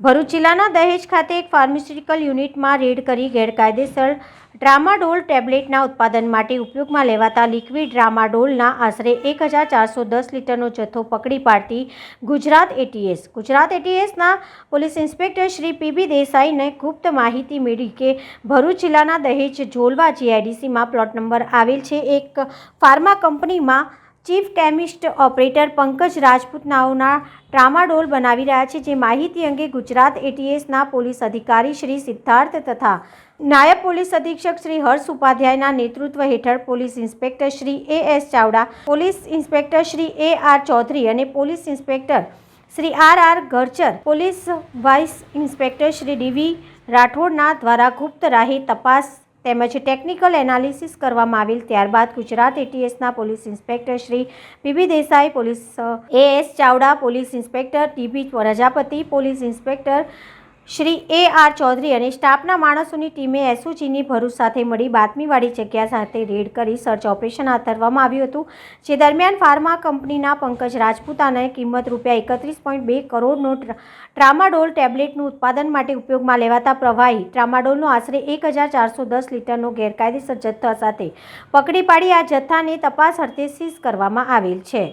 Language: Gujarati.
ભરૂચ જિલ્લાના દહેજ ખાતે એક ફાર્માસ્યુટિકલ યુનિટમાં રેડ કરી ગેરકાયદેસર ડ્રામાડોલ ટેબ્લેટના ઉત્પાદન માટે ઉપયોગમાં લેવાતા લિક્વિડ ડ્રામાડોલના આશરે એક હજાર ચારસો દસ લીટરનો જથ્થો પકડી પાડતી Gujarat ATS Gujarat એટીએસના police inspector Shri P B દેસાઈને ગુપ્ત માહિતી મેળવી કે ભરૂચ જિલ્લાના દહેજ જોલવા જીઆઈડીસીમાં પ્લોટ નંબર આવેલ છે. એક ફાર્મા કંપનીમાં chief chemist operator Pankaj Rajput નાઓના tramadol બનાવી રહ્યા છે, જે માહિતી અંગે ગુજરાત એટીએસના પોલીસ અધિકારી શ્રી સિદ્ધાર્થ તથા નાયબ પોલીસ અધિક્ષક શ્રી હર્ષ ઉપાધ્યાયના નેતૃત્વ હેઠળ police inspector Shri A S Chavda, police inspector Shri A R Chaudhary અને police inspector Shri R R Garchar, police vice inspector Shri DV રાઠોડના દ્વારા ગુપ્ત રાહે તપાસ તેમજ ટેકનિકલ એનાલિસિસ કરવામાં આવેલ ત્યારબાદ Gujarat એટીએસના police inspector Shri PB Desai, police A S Chavda, police inspector TB Prajapati police inspector Shri A R Chaudhary અને સ્ટાફના માણસોની ટીમે એસઓજીની ભરૂચ સાથે મળી બાતમીવાળી જગ્યા સાથે રેડ કરી સર્ચ ઓપરેશન હાથ ધરવામાં આવ્યું હતું, જે દરમિયાન ફાર્મા કંપનીના પંકજ રાજપૂતાને કિંમત રૂપિયા એકત્રીસ પોઈન્ટ બે કરોડનો ટ્રામાડોલ ટેબ્લેટનું ઉત્પાદન માટે ઉપયોગમાં લેવાતા પ્રવાહી ટ્રામાડોલનો આશરે એક હજાર ચારસો દસ લીટરનો ગેરકાયદેસર જથ્થા સાથે પકડી પાડી આ જથ્થાને તપાસ અર્થે સીઝ કરવામાં આવેલ છે.